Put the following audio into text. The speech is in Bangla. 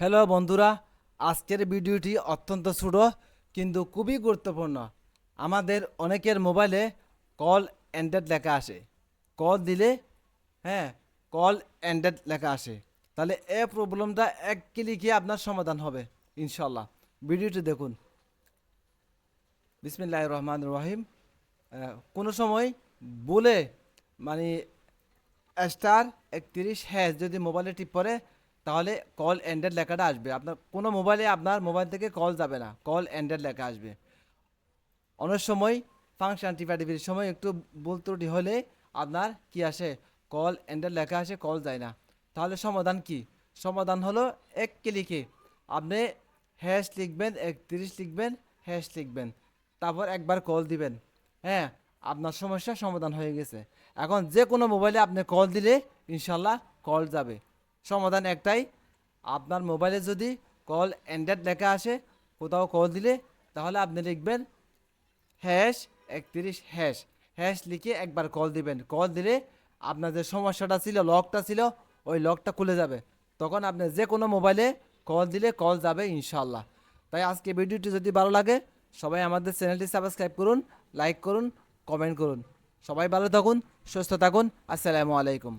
হ্যালো বন্ধুরা, আজকের ভিডিওটি অত্যন্ত ছোট কিন্তু খুবই গুরুত্বপূর্ণ। আমাদের অনেকের মোবাইলে কল এন্ডেড লেখা আসে। কল দিলে হ্যাঁ কল এন্ডেড লেখা আসে। তাহলে এ প্রবলেমটা এক ক্লিকে আপনার সমাধান হবে ইনশাল্লাহ ভিডিওটি দেখুন। বিসমিল্লাহ রহমান রহিম। কোনো সময় বলে মানে স্টার একত্রিশ হ্যাশ যদি মোবাইলে টিপ পরে তাহলে কল এন্ডেড লেখাটা আসবে। আপনার, কোনো মোবাইলে আপনার মোবাইল থেকে কল যাবে না। কল এন্ডেড লেখা আসবে। অনেক সময় ফাংশন টিপা টিপির সময় একটু ভুল ত্রুটি হলে আপনার কি আসে? কল এন্ডেড লেখা আসে কল যায় না। তাহলে সমাধান কি? সমাধান হলো এক ক্লিকে আপনি হ্যাশ লিখবেন, একত্রিশ লিখবেন হ্যাশ লিখবেন। তারপর একবার কল দিবেন। হ্যাঁ আপনার সমস্যার সমাধান হয়ে গেছে। এখন যে কোনো মোবাইলে আপনি কল দিলে ইনশাল্লাহ কল যাবে। সমাধান একটাই, আপনার মোবাইলে যদি কল এন্ডেড লেখা আসে, কোথাও কল দিলে, তাহলে আপনি লিখবেন হ্যাশ একত্রিশ হ্যাশ। হ্যাশ লিখে একবার কল দিবেন। কল দিলে আপনার যে সমস্যাটা ছিল, লকটা ছিল, ওই লকটা খুলে যাবে। তখন আপনি যে কোনো মোবাইলে কল দিলে কল যাবে ইনশাল্লাহ তাই আজকে ভিডিওটি যদি ভালো লাগে, সবাই আমাদের চ্যানেলটি সাবস্ক্রাইব করুন, লাইক করুন, কমেন্ট করুন। সবাই ভালো থাকুন, সুস্থ থাকুন। আসসালামু আলাইকুম।